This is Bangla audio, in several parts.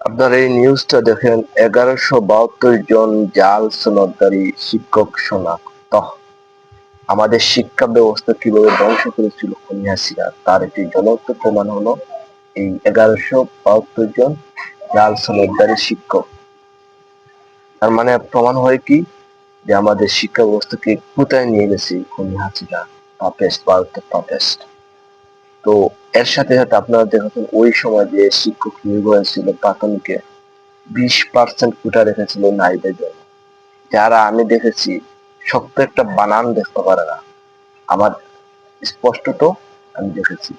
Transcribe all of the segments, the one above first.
আপনার এই নিউজটা দেখেন, এগারোশো বাহাত্তর জন জাল সনদকারী শিক্ষক শনাক্ত। আমাদের শিক্ষা ব্যবস্থা কীভাবে ধ্বংস করেছিল খুনি তার একটি জ্বলন্ত প্রমাণ হলো এই এগারোশো বাহাত্তর জন জাল সনদকারী শিক্ষক। তার মানে প্রমাণ হয় কি? যে আমাদের শিক্ষা ব্যবস্থাকে কোথায় নিয়ে গেছে খুনি পাপেস্ট ভারতের পাপেস্ট তো এর সাথে সাথে আপনারা দেখেছেন ওই সময় যে শিক্ষক নিয়োগ হয়েছিল প্রাথমিকে বিশ পার্সেন্ট কোটা রেখেছিল নারীদের জন্য। যারা আমি দেখেছি, শক্ত একটা বানান দেখতে পারে না। আমার স্পষ্টত আমি দেখেছি।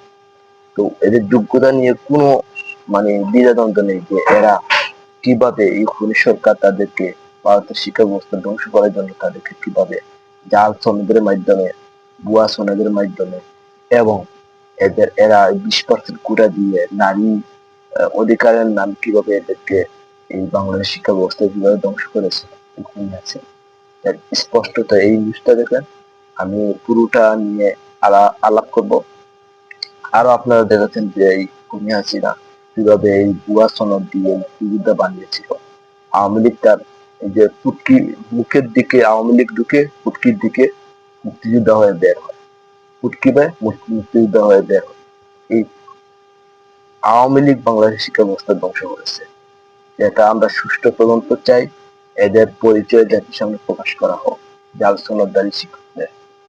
তো এদের যোগ্যতা নিয়ে কোনো মানে দ্বিধাদ্বন্দ্ব নেই যে এরা কীভাবে এই খুনি সরকার তাদেরকে ভারতের শিক্ষা ব্যবস্থা ধ্বংস করার জন্য তাদেরকে কীভাবে জাল সনদের মাধ্যমে, ভুয়া সনদের মাধ্যমে এবং এদের, এরা বিশ কোটা দিয়ে নারী অধিকারের নাম কীভাবে এদেরকে এই বাংলাদেশ শিক্ষা ব্যবস্থা কীভাবে ধ্বংস করেছে আছে। স্পষ্টত এই নিউজটা আমি পুরোটা নিয়ে আলা- আলাপ করব। আরও আপনারা দেখেছেন যে এই হাসিনা কীভাবে এই বুয়া সনদ দিয়ে মুক্তিযোদ্ধা বানিয়েছিল। আওয়ামী লীগ তার যে ফুটকি মুখের দিকে, আওয়ামী লীগ ঢুকে পুটকির দিকে মুক্তিযোদ্ধা হয়ে বের হয়। ফুটকি ভাই মুক্তিযোদ্ধা হয়ে বের এই আওয়ামী লীগ বাংলাদেশ শিক্ষা ব্যবস্থা ধ্বংস করেছে। যেটা আমরা সুষ্ঠু তদন্ত চাই, এদের পরিচয় জাতির সামনে প্রকাশ করা হোক, জাল সনদদারি শিক্ষা